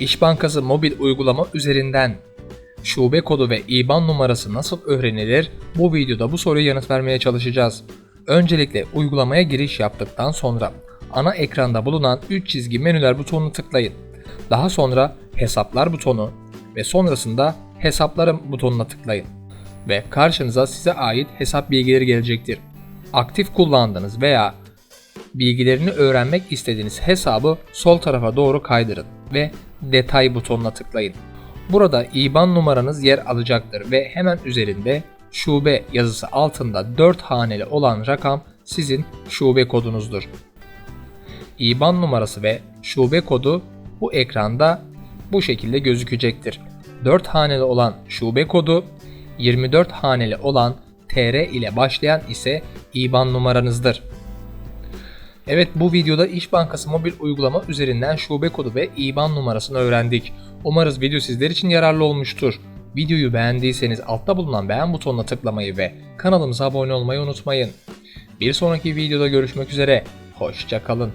İş Bankası mobil uygulama üzerinden şube kodu ve IBAN numarası nasıl öğrenilir? Bu videoda bu soruya yanıt vermeye çalışacağız. Öncelikle uygulamaya giriş yaptıktan sonra ana ekranda bulunan 3 çizgi menüler butonunu tıklayın. Daha sonra hesaplar butonu ve sonrasında hesaplarım butonuna tıklayın. Ve karşınıza size ait hesap bilgileri gelecektir. Aktif kullandığınız veya bilgilerini öğrenmek istediğiniz hesabı sol tarafa doğru kaydırın ve detay butonuna tıklayın. Burada IBAN numaranız yer alacaktır ve hemen üzerinde şube yazısı altında 4 haneli olan rakam sizin şube kodunuzdur. IBAN numarası ve şube kodu bu ekranda bu şekilde gözükecektir. 4 haneli olan şube kodu, 24 haneli olan TR ile başlayan ise IBAN numaranızdır. Evet bu videoda İş Bankası mobil uygulama üzerinden şube kodu ve IBAN numarasını öğrendik. Umarız video sizler için yararlı olmuştur. Videoyu beğendiyseniz altta bulunan beğen butonuna tıklamayı ve kanalımıza abone olmayı unutmayın. Bir sonraki videoda görüşmek üzere. Hoşçakalın.